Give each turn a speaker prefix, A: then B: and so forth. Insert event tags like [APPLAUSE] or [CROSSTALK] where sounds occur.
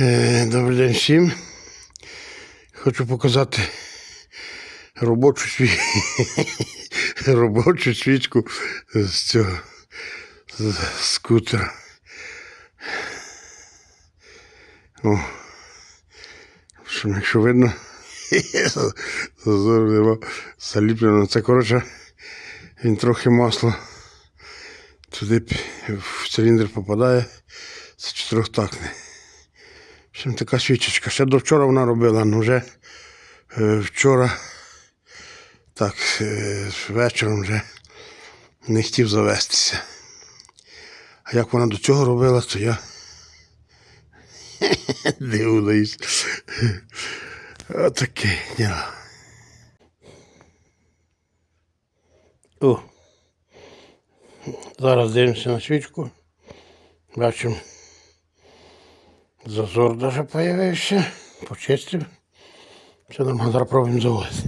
A: Е, Добрий день всім. Хочу показати робочу сві... [LAUGHS] робочу свічку з цього з скутера. О. Що, якщо видно, [LAUGHS] зазору нема заліплено. Це коротше, він трохи масло туди в циліндр попадає. Це чотирьохтактний. В така свічечка. Ще до вчора вона робила, але вже е, вчора, так, е, вечором вже не хотів завестися. А як вона до цього робила, то я [LAUGHS] дивуюсь. Отаке діло. О. Зараз дивимося на свічку. Бачимо. Зазор даже появився. Почистив. Все нормально, зараз пробуємо заводити.